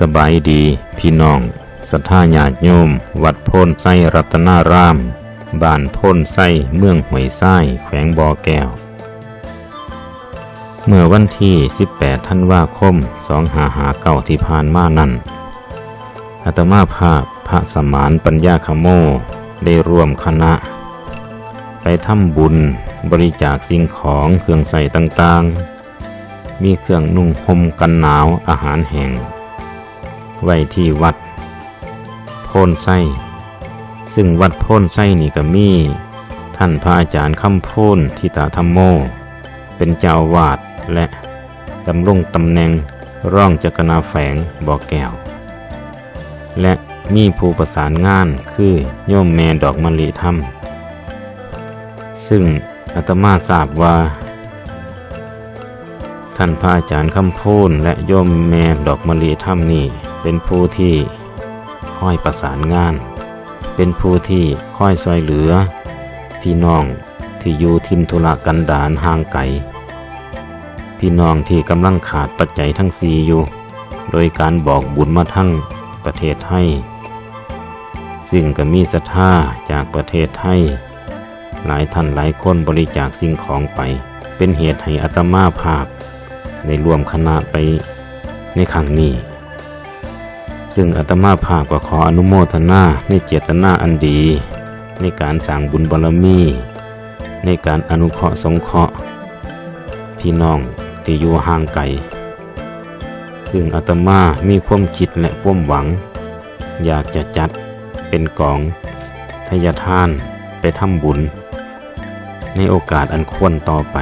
สบายดี พี่น้องศรัทธาญาติโยม วัดโพนไส้รัตนาราม บ้านโพนไส้เมืองหวยไส้แขวงบ่อแก้ว เมื่อวันที่ 18 ธันวาคม2559ที่ผ่านมานั้นอาตมาภาพพระสมานปัญญาคโม ได้ร่วมคณะ ไปทำบุญบริจาคสิ่งของเครื่องใส่ต่างๆ มีเครื่องนุ่งห่มกันหนาวอาหารแห้ง ไว้ที่วัดโพนไส้ซึ่งวัดโพนไส้นี่ก็มีท่านพระอาจารย์คำโพนทิตาธรรมโม เป็นเจ้าวาดและดำรงตำแหน่งร่องจักรนาแฝงบ่อแก้ว และมีผู้ประสานงานคือโยมแม่ดอกมะลิธรรม ซึ่งอาตมาทราบว่า ท่านพระอาจารย์คำพูนและโยมแม่ดอกมะลิถ้ำนี่ เป็นผู้ที่ค่อยประสานงาน เป็นผู้ที่ค่อยซอยเหลือ พี่น้องที่อยู่ทิมธุระกันดารห่างไกลพี่น้องที่กำลังขาดปัจจัยทั้งสี่อยู่ โดยการบอกบุญมาทั้งประเทศไทยซึ่งก็มีศรัทธาจากประเทศไทยหลายท่านหลายคนบริจาคสิ่งของไป เป็นเหตุให้อัตมาภาพได้รวมคณะไปในครั้งนี้ ซึ่งอาตมาภาพก็ขออนุโมทนาในเจตนาอันดี ในการสร้างบุญบารมี ในการอนุเคราะห์สงเคราะห์ พี่น้องที่อยู่ห่างไกลซึ่งอาตมามีความคิดและความหวัง อยากจะจัดเป็นกองทายทานไปทำบุญ ในโอกาสอันควรต่อไป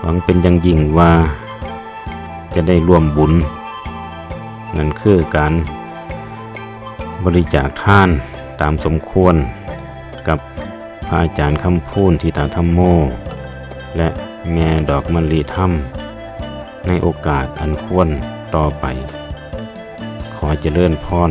หวังเป็นอย่างยิ่งว่า จะได้ร่วมบุญ นั่นคือการบริจาคท่านตามสมควรกับพระอาจารย์คำพูนทิตาธรรมโม และแม่ดอกมะลิถ้ำในโอกาสอันควรต่อไป ขอเจริญพร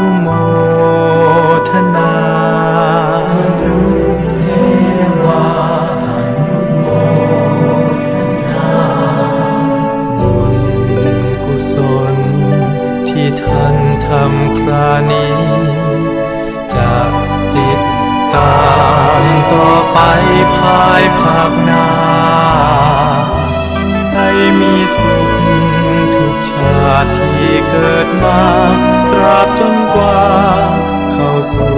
ุ ลำคราณีจะติดตามต่อไปภายภาคหน้า ให้มีสุขทุกชาติที่เกิดมา ตราบจนกว่า เข้าสู่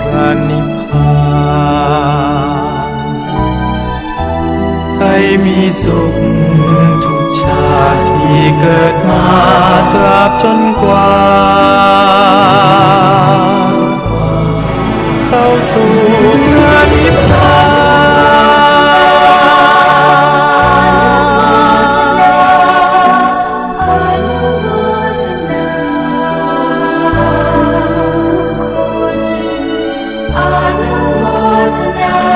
พระนิพพานให้มีสุขทุกชาติที่เกิดมาตราบจนกว่า 아는 모든 날